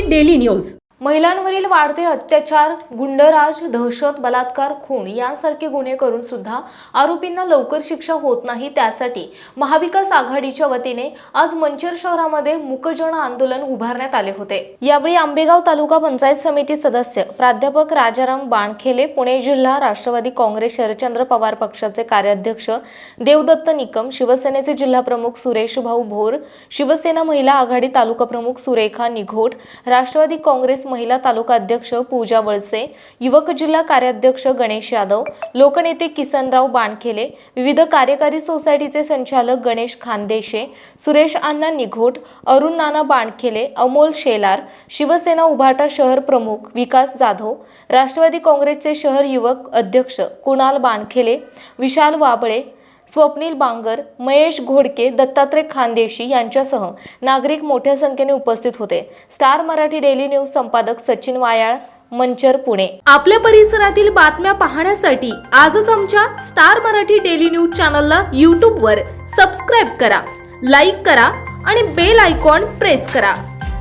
Marathi daily news महिलांवरील वाढते अत्याचार गुंडराज दहशत बलात्कार खून यांसारखे गुन्हे करून सुद्धा आरोपींना लवकर शिक्षा होत नाही. त्यासाठी महाविकास आघाडीच्या वतीने आज मंचर शहरामध्ये मुकजन आंदोलन उभारण्यात आले होते. यावेळी आंबेगाव तालुका पंचायत समिती सदस्य प्राध्यापक राजाराम बाणखेले पुणे जिल्हा राष्ट्रवादी काँग्रेस शरदचंद्र पवार पक्षाचे कार्याध्यक्ष देवदत्त निकम शिवसेनेचे जिल्हा प्रमुख सुरेश भाऊ भोर शिवसेना महिला आघाडी तालुका प्रमुख सुरेखा निघोट राष्ट्रवादी काँग्रेस महिला तालुका अध्यक्ष पूजा वळसे युवक जिल्हा कार्याध्यक्ष गणेश यादव लोकनेते किसनराव बाणखेले विविध कार्यकारी सोसायटीचे संचालक गणेश खानदेशे सुरेश अण्णा निघोट अरुण नाना बाणखेले अमोल शेलार शिवसेना उभाटा शहर प्रमुख विकास जाधव राष्ट्रवादी काँग्रेसचे शहर युवक अध्यक्ष कुणाल बाणखेले विशाल वाबळे स्वप्नील बांगर महेश घोडके दत्तात्रय खानदेशी यांच्यासह नागरिक मोठ्या संख्येने उपस्थित होते. स्टार मराठी डेली न्यूज संपादक सचिन वायाळ मंचर पुणे. आपल्या परिसरातील बातम्या पाहण्यासाठी आजच आमच्या स्टार मराठी डेली न्यूज चॅनलला यूट्यूबवर सबस्क्राईब करा लाईक करा आणि बेल आयकॉन प्रेस करा.